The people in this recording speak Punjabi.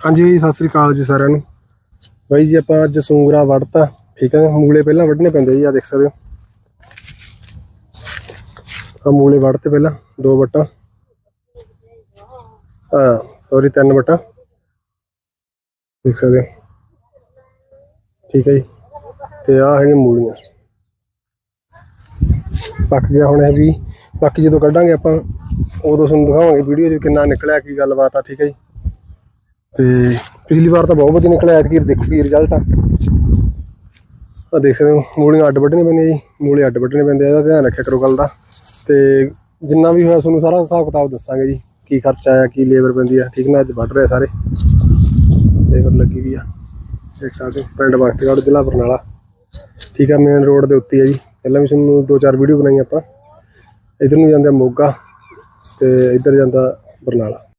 ਹਾਂਜੀ ਜੀ ਸਤਿ ਸ੍ਰੀ ਅਕਾਲ ਜੀ ਸਾਰਿਆਂ ਨੂੰ। ਬਾਈ ਜੀ, ਆਪਾਂ ਅੱਜ ਸੂੰਗਰਾ ਵੜਤਾ ਠੀਕ ਹੈ ਮੂਲੇ ਪਹਿਲਾਂ ਵੱਢਣੇ ਪੈਂਦੇ ਜੀ ਆ ਦੇਖ ਸਕਦੇ ਹੋ। ਆ ਮੂਲੇ ਵੜਤੇ ਪਹਿਲਾਂ, ਦੋ ਵੱਟਾਂ। ਆ ਸੌਰੀ ਤਿੰਨ ਵੱਟਾਂ। ਦੇਖ ਸਕਦੇ ਹੋ। ਠੀਕ ਹੈ ਜੀ। ਤੇ ਆ ਹੈਗੇ ਮੂਲੀਆਂ। ਪੱਕ ਗਿਆ ਹੁਣ ਇਹ ਵੀ। ਬਾਕੀ ਜਦੋਂ ਕੱਢਾਂਗੇ ਆਪਾਂ, ਉਦੋਂ ਤੁਹਾਨੂੰ ਦਿਖਾਵਾਂਗੇ ਵੀਡੀਓ 'ਚ ਕਿੰਨਾ ਨਿਕਲਿਆ, ਕੀ ਗੱਲਬਾਤ ਆ, ਠੀਕ ਹੈ ਜੀ। ਤੇ ਪਿਛਲੀ ਵਾਰ ਤਾਂ ਬਹੁਤ ਵਧੀਆ ਨਿਕਲਿਆ, ਐਤਕੀ ਦੇਖੋ ਕੀ ਰਿਜ਼ਲਟ ਆ। ਆ ਦੇਖ ਸਕਦੇ ਹੋ, ਮੂਲੀਆਂ ਅੱਡ ਵੱਢਣੇ ਪੈਂਦੀਆਂ ਜੀ ਮੂਲੇ ਅੱਡ ਵੱਢਣੇ ਪੈਂਦੇ ਆ ਇਹਦਾ ਧਿਆਨ ਰੱਖਿਆ ਕਰੋ ਗੱਲ ਦਾ। ਤੇ ਜਿੰਨਾ ਵੀ ਹੋਇਆ ਤੁਹਾਨੂੰ ਸਾਰਾ ਹਿਸਾਬ ਕਿਤਾਬ ਦੱਸਾਂਗੇ ਜੀ, ਕੀ ਖਰਚਾ ਆਇਆ, ਕੀ ਲੇਬਰ ਪੈਂਦੀ ਆ, ਠੀਕ ਨਾ, ਅੱਜ ਵੱਢ ਰਹੇ ਸਾਰੇ। ਲੇਬਰ ਲੱਗੀ ਵੀ ਆ, ਦੇਖ ਸਕਦੇ ਹੋ, ਪਿੰਡ ਬਖਤਗੜ੍ਹ, ਜ਼ਿਲ੍ਹਾ ਬਰਨਾਲਾ। ਠੀਕ ਆ ਮੇਨ ਰੋਡ ਦੇ ਉੱਤੇ ਆ ਜੀ। ਪਹਿਲਾਂ ਵੀ ਤੁਹਾਨੂੰ ਦੋ ਚਾਰ ਵੀਡੀਓ ਬਣਾਈਆਂ ਆਪਾਂ। ਇਧਰ ਨੂੰ ਜਾਂਦਾ ਮੋਗਾ ਤੇ ਇੱਧਰ ਜਾਂਦਾ ਬਰਨਾਲਾ।